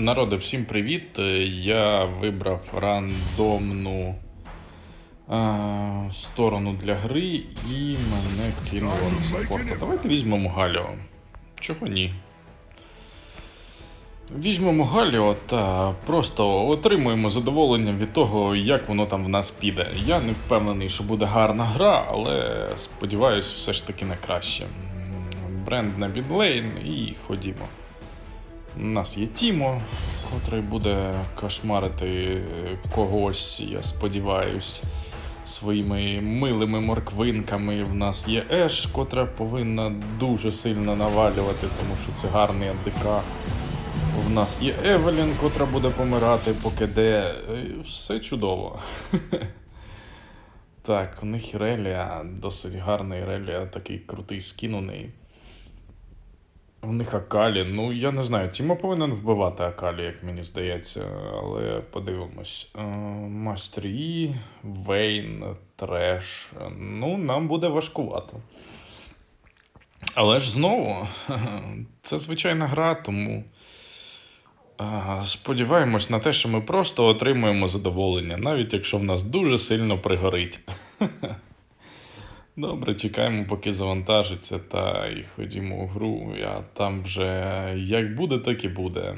Народи, всім привіт! Е, Я вибрав рандомну а, сторону для гри і мене кинуло на саппорта. Давайте візьмемо Галіо. Чого ні? Візьмемо Галіо та просто отримуємо задоволення від того, як воно там в нас піде. Я не впевнений, що буде гарна гра, але сподіваюсь, все ж таки на краще. Бренд на бідлейн і ходімо. У нас є Тімо, котрий буде кошмарити когось, я сподіваюсь, своїми милими морквинками. В нас є Еш, котра повинна дуже сильно навалювати, тому що це гарний АДК. В нас є Евелін, котра буде помирати, поки де. Е, Все чудово. Так, у них Ірелія, досить гарний Ірелія, такий крутий скін у неї. У них Акалі. Ну, я не знаю, Тімо повинен вбивати Акалі, як мені здається, але подивимось. Е, Мастер Yi, Вейн, Треш. Ну, нам буде важкувато. Але ж знову, це звичайна гра, тому е, сподіваємось на те, що ми просто отримуємо задоволення, навіть якщо в нас дуже сильно пригорить. Добре, чекаємо, поки завантажиться, та і ходімо у гру. А там вже як буде, так і буде.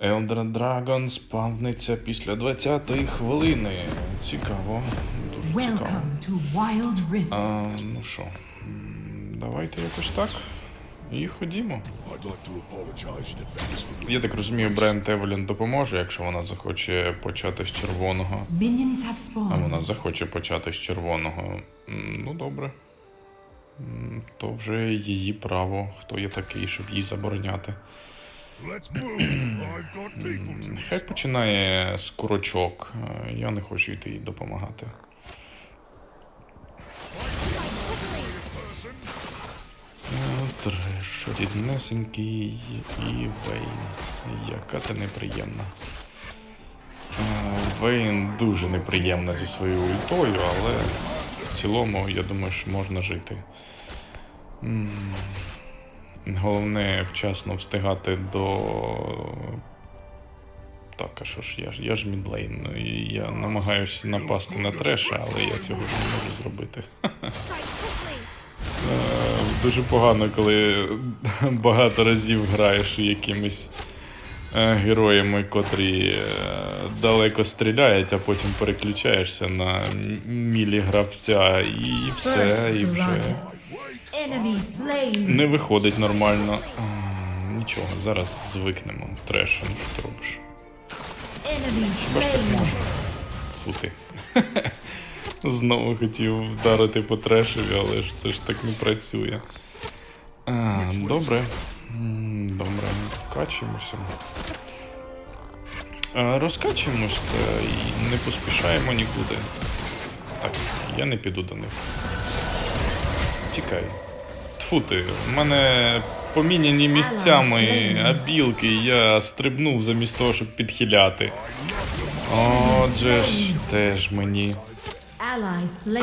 Elder Dragon спавниться після 20-ї хвилини. Цікаво. Дуже цікаво. А, ну що, давайте якось так. І ходімо. Я так розумію, Бренд Евелін допоможе, якщо вона захоче почати з червоного. А вона захоче почати з червоного. Ну, добре. То вже її право, хто є такий, щоб їй забороняти. Хай починає з курочок. Е, Я не хочу йти їй допомагати. Треш, ріднесенький і Вейн. Яка ти неприємна. Е, Вейн дуже неприємна зі своєю ультою, але в цілому, я думаю, що можна жити. Головне вчасно встигати до. Так, а що ж, я ж я ж мідлейн. ну, Я намагаюся напасти на треша, але я цього не можу зробити. Дуже погано, коли багато разів граєш якимись е, героями, котрі е, далеко стріляють, а потім переключаєшся на мілі гравця і все, і вже не виходить нормально. Нічого, зараз звикнемо. Треш, ну що ти робиш? Хіба ж так можна? Фу ти. Знову хотів вдарити по трешеві, але ж це ж так не працює. А, добре. Добре, вкачуємося. А, Розкачуємось і не поспішаємо нікуди. Так, я не піду до них. Тікай. Тфу ти, в мене поміняні місцями абілки, я стрибнув замість того, щоб підхиляти. Отже ж, теж мені,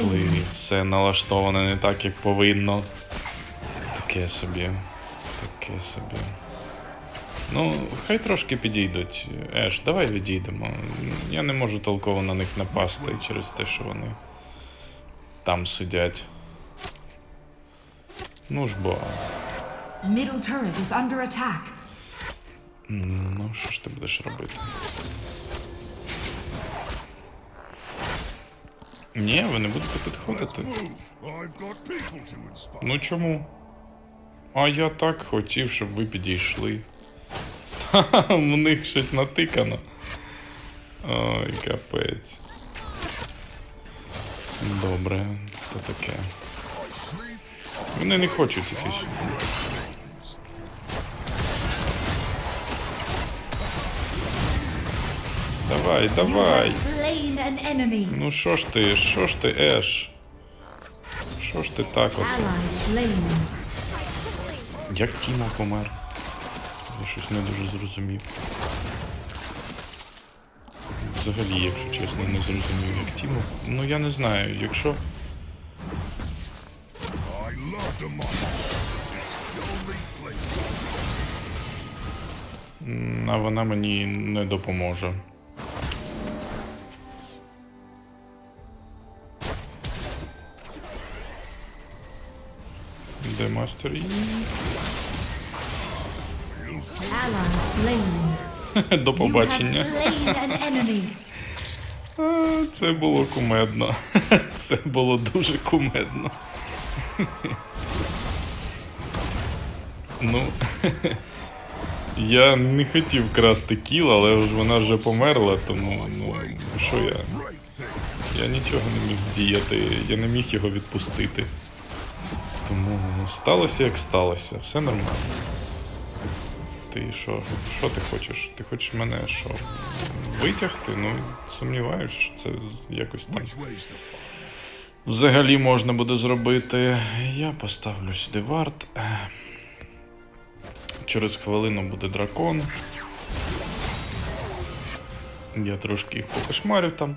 коли все налаштоване не так, як повинно. Таке собі. Таке собі. Ну, хай трошки підійдуть. Еш, давай відійдемо. Я не можу толково на них напасти через те, що вони там сидять. Ну ж бо. Ну, що ж ти будеш робити? Ні, ви не будете підходити. Ну чому? А я так хотів, щоб ви підійшли. Ха-ха, в них щось натикано. Ой, капець. Добре, то таке. Вони не хочуть якісь. Давай, давай. Ну що ж ти, що ж ти, Еш? Що ж ти так оце? Як Тімо помер? Я щось не дуже зрозумів. Взагалі, якщо чесно, не зрозумів, як Тімо. Ну я не знаю, якщо. А вона мені не допоможе. Де мастер slain. До побачення. Це було кумедно. Це було дуже кумедно. Ну. Я не хотів красти кіл, але ж вона вже померла, тому ну що я. Я нічого не міг діяти, я не міг його відпустити. Тому сталося як сталося, все нормально. Ти що? Що ти хочеш? Ти хочеш мене що? Витягти? Ну, сумніваюся, що це якось там. Взагалі можна буде зробити. Я поставлю сюди варт. Через хвилину буде дракон. Я трошки їх покошмарю там.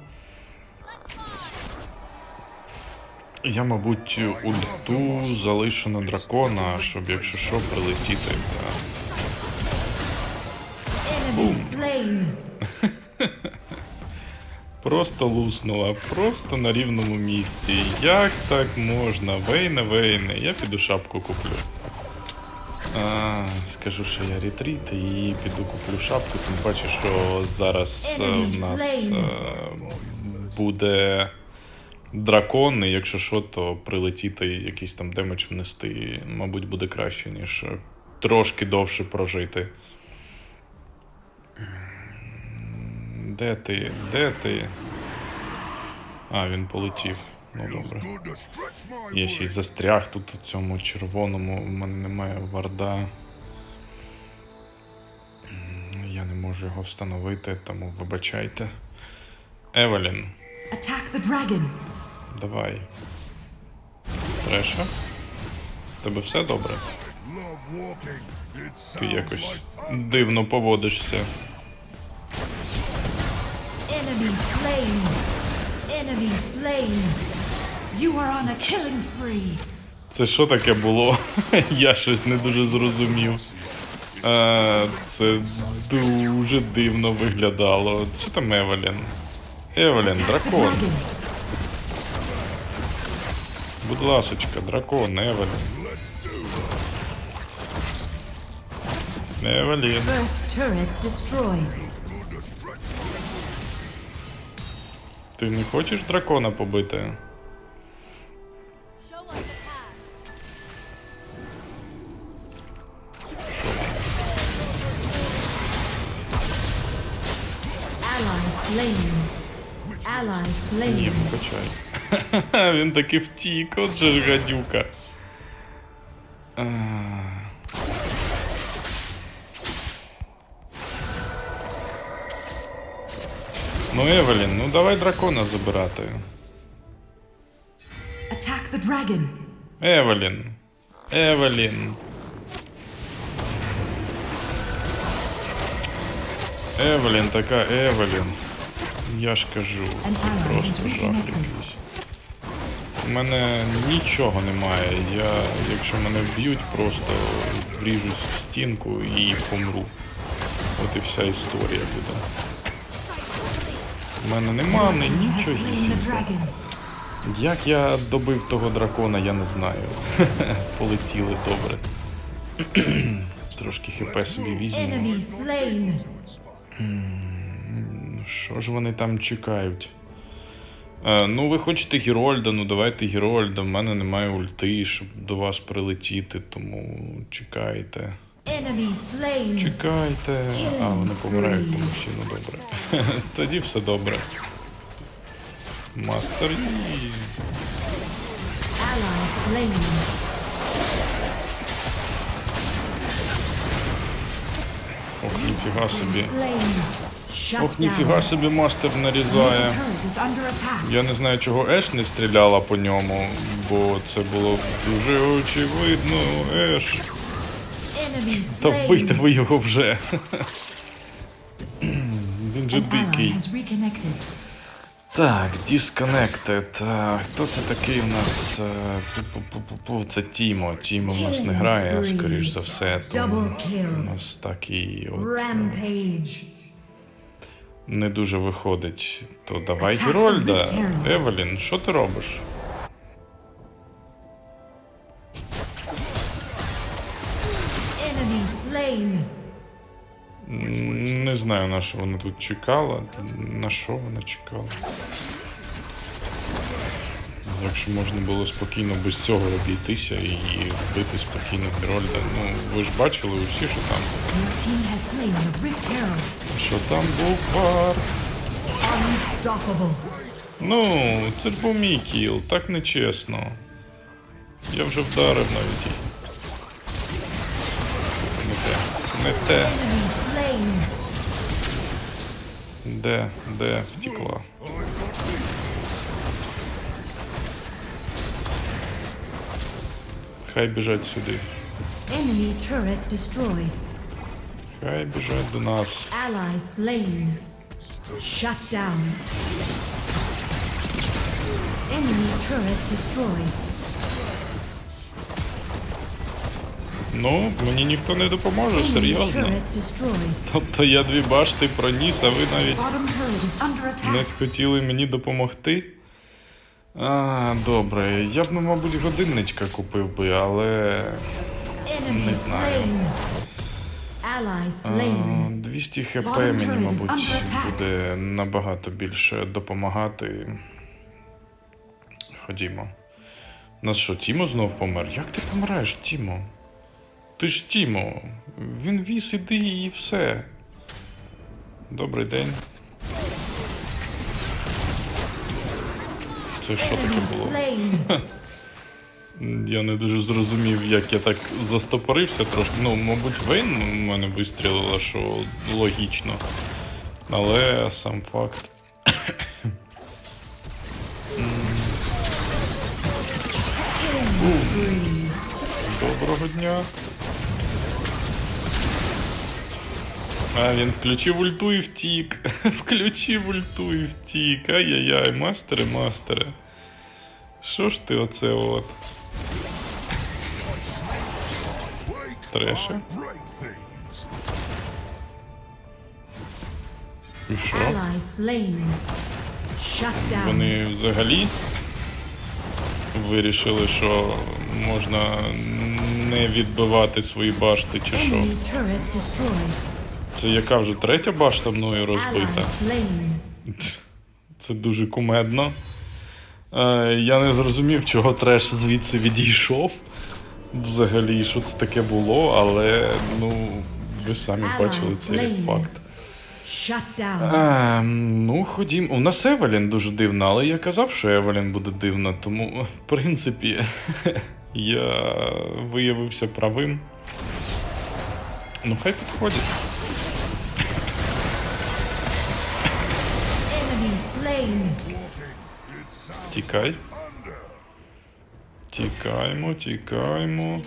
Я, мабуть, ульту залишу на дракона, щоб якщо що прилетіти. slain. Просто луснула, просто на рівному місці. Як так можна? Вейне, вейне, я піду шапку куплю. А, скажу, що я ретріт і піду куплю шапку, тим паче, що зараз е, в нас е, буде дракон, і якщо що, то прилетіти і якийсь там демедж внести, мабуть, буде краще, ніж е, трошки довше прожити. Де ти? Де ти? А, він полетів. Ну добре. Я ще й застряг тут у цьому червоному, у мене немає варда. Я не можу його встановити, тому вибачайте. Евелін, Attack the dragon. Давай. Треша? В тебе все добре? Ти якось дивно поводишся. Enemy slain. Enemy slain. You are on a killing spree. Це що таке було? Я щось не дуже зрозумів. А, це дуже дивно виглядало. Що там Евелін? Евелін, дракон. Будь ласочка, дракон, Евелін. Евелін. Ти не хочеш дракона побити? Ally slain. Ally Ні, slain. вибачай. Він таки втік, отже ж гадюка. А. Ну, Евелін, ну давай дракона забирати. Attack the dragon. Евелін. Евелін. Евелін, така Евелін. Я ж кажу, An це ally просто has жах reconnected. якийсь. У мене нічого немає. Я, якщо мене вб'ють, просто вріжусь в стінку і помру. От і вся історія буде. У мене нема ні Has slain the нічогісінько. dragon. Як я добив того дракона, я не знаю. Полетіли добре. Трошки хп собі візьмемо. Що ж вони там чекають? Е, ну, ви хочете Герольда, ну давайте Герольда. В мене немає ульти, щоб до вас прилетіти, тому чекайте. Чекайте. А, вони помирають, тому всі ну добре. Тоді все добре. Мастер Yi. Ох, ніфіга собі. Ох, ніфіга собі мастер нарізає. Я не знаю, чого Еш не стріляла по ньому, бо це було дуже очевидно. Еш. Та вбийте ви його вже. Він же дикий. Так, Disconnected. Хто це такий у нас? Е. Це Тімо. Тімо в нас не грає, скоріш за все. Тому у нас такий от е. Не дуже виходить. То давай Герольда. Евелін, що ти робиш? Не знаю, на що вона тут чекала. На що вона чекала? Якщо можна було спокійно без цього обійтися і вбити спокійно Герольда. Ну, ви ж бачили усі, що там. Herald. Що там був бар. Ну, це ж був мій кіл, так нечесно. Я вже вдарив навіть. її. Не те. Не те. Де, де втекла. Хай біжать сюди. Хай біжать до нас. Shut down. Enemy turret destroyed. Ну, мені ніхто не допоможе, серйозно. Тобто я дві башти проніс, а ви навіть не схотіли мені допомогти. А, добре, я б, ну, мабуть, годинничка купив би, але. Не знаю. а, 200 хп мені, мабуть, буде набагато більше допомагати. Ходімо. У нас що, Тімо знов помер? Як ти помираєш, Тімо? Ти ж Тімо. Він віз, іди і все. Добрий день. Це що таке було? Я не дуже зрозумів, як я так застопорився трошки. Ну, мабуть, Вейн в мене вистрілила, що логічно. Але сам факт. Доброго дня. А, він включив ульту і втік. Включив ульту і втік. Ай-яй-яй, мастере, мастере. Що ж ти оце от? Треше. І що? Вони взагалі вирішили, що можна не відбивати свої башти, чи що? Це яка вже третя башта мною розбита? Це дуже кумедно. Е, я не зрозумів, чого треш звідси відійшов. Взагалі, що це таке було, але ну, ви самі бачили це як факт. А, ну, ходім. У нас Евелін дуже дивна, але я казав, що Евелін буде дивна, тому, в принципі, я виявився правим. Ну, хай підходять. Тікай. Тікаємо, тікаємо.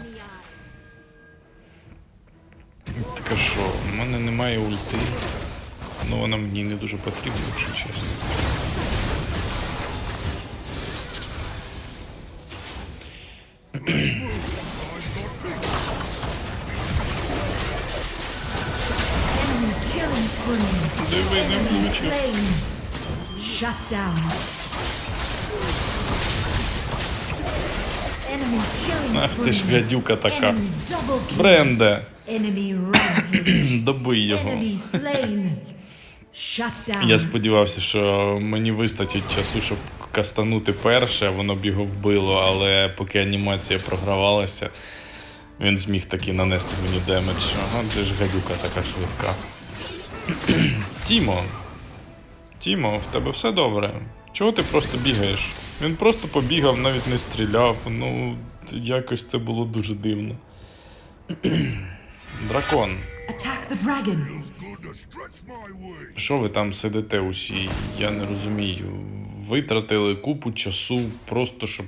Так а що, в мене немає ульти. Ну вона мені не дуже потрібна, якщо чесно. Диви, не влучив. Shut down. Ах ти ж гадюка така. Бренде, добий його. Я сподівався, що мені вистачить часу, щоб кастанути перше, воно б його вбило, але поки анімація програвалася, він зміг таки нанести мені демедж. Ага, де ж гадюка така швидка. Тімо. Тімо, в тебе все добре. Чого ти просто бігаєш? Він просто побігав, навіть не стріляв. Ну, якось це було дуже дивно. Дракон. Що ви там сидите усі? Я не розумію. Витратили купу часу просто щоб.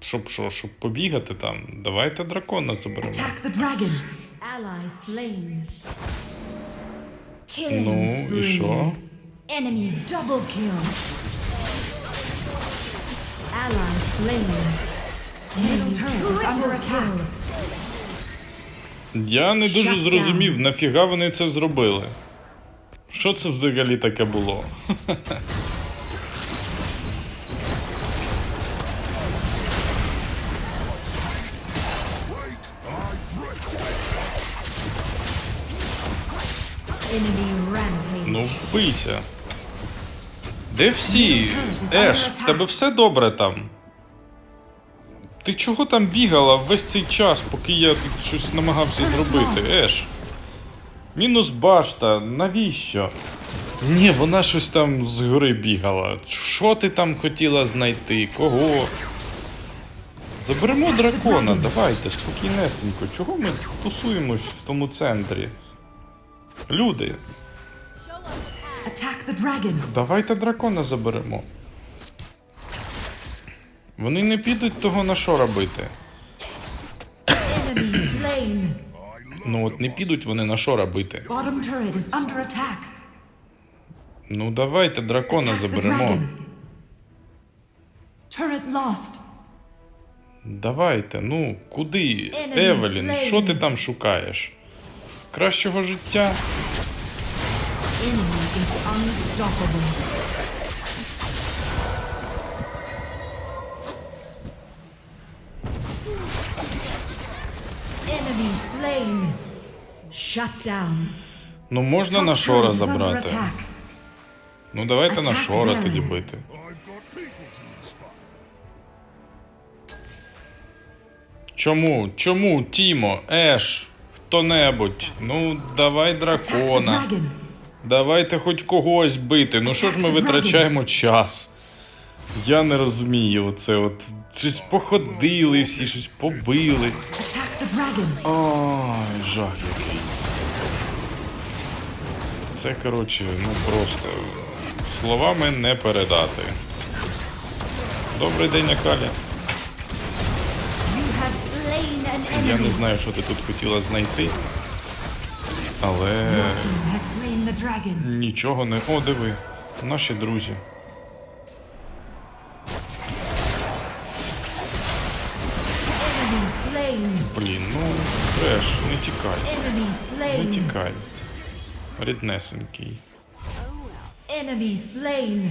Щоб що, щоб побігати там. Давайте дракона заберемо. Attack the dragon. Ally slain. Ну, і що? Ally slain. Middle turret is under attack. Я не дуже Shut зрозумів, нафіга вони це зробили. Що це взагалі таке було? Enemy rampage. Ну, вбийся. Де всі? Еш, в тебе все добре там? Ти чого там бігала весь цей час, поки я тут щось намагався зробити? Еш. Мінус башта, навіщо? Ні, вона щось там згори бігала. Що ти там хотіла знайти? Кого? Заберемо дракона, давайте, спокійнесенько. Чого ми тусуємось в тому центрі? Люди. Давайте дракона заберемо. Вони не підуть того на що робити. Ну от не підуть вони на що робити. Ну давайте дракона заберемо. Давайте, ну куди? Евелін, що ти там шукаєш? Кращого життя? Enemy is unstoppable. Enemy slain. Shut down. Ну можна на шора забрати. Ну давайте на шора тоді бити. Чому? Чому, Тімо, Еш, хто-небудь? Ну, давай дракона. Давайте хоч когось бити. Ну що ж ми витрачаємо час? Я не розумію оце от. Щось походили всі, щось побили. Ой, жах який. Це, коротше, ну просто словами не передати. Добрий день, Акалі. Я не знаю, що ти тут хотіла знайти. Але Нічого не. О, диви, наші друзі. Блін, ну треш, не тікай. Не тікай. Ріднесенький. Enemy slain.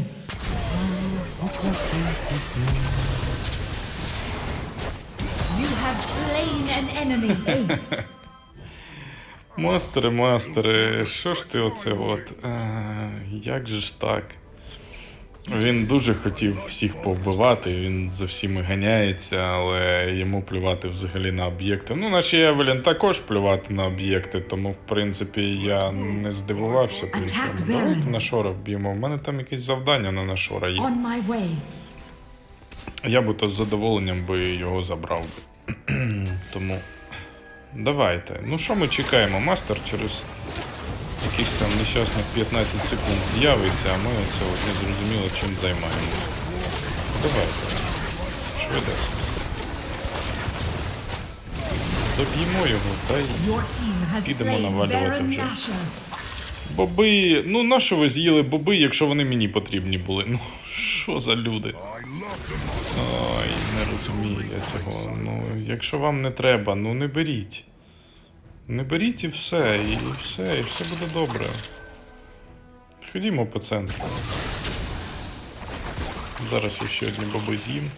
You have slain an enemy. Ace. Мастере, мастере, що ж ти оце от? А, як же ж так? Він дуже хотів всіх повбивати, він за всіми ганяється, але йому плювати взагалі на об'єкти. Ну, наші Евелін також плювати на об'єкти, тому в принципі я не здивувався іншому. Attack Давайте на шора вб'ємо. У мене там якесь завдання на нашора є. Я би то з задоволенням би його забрав би. Тому давайте. Ну що ми чекаємо? Мастер через якісь там нещасних 15 секунд з'явиться, а ми оце от не зрозуміло чим займаємося. Давайте. Швидесенько. Доб'ємо його, та й Підемо навалювати вже. Боби. Ну, на що ви з'їли боби, якщо вони мені потрібні були? Ну, що за люди? Ой, не розумію я цього. Ну, якщо вам не треба, ну не беріть. Не беріть і все, і все, і все буде добре. Ходімо по центру. Зараз я ще одні боби з'їм.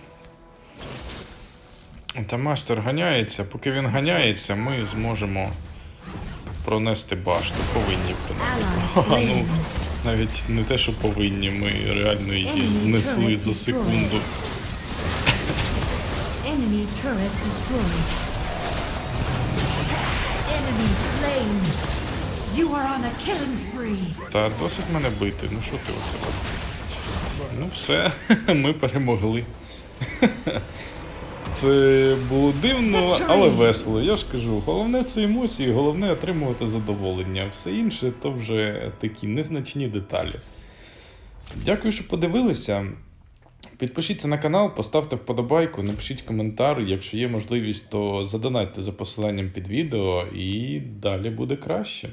Та мастер ганяється. Поки він ганяється, ми зможемо пронести башту. Повинні пронести. Ну, навіть не те, що повинні, ми реально її знесли за секунду. Enemy turret destroyed. Enemy slain. You are on a killing spree. Та досить мене бити. Ну що ти оце? Ну все, ми перемогли. Це було дивно, але весело. Я ж кажу, головне це емоції, головне отримувати задоволення. Все інше то вже такі незначні деталі. Дякую, що подивилися. Підпишіться на канал, поставте вподобайку, напишіть коментар. Якщо є можливість, то задонатьте за посиланням під відео і далі буде краще.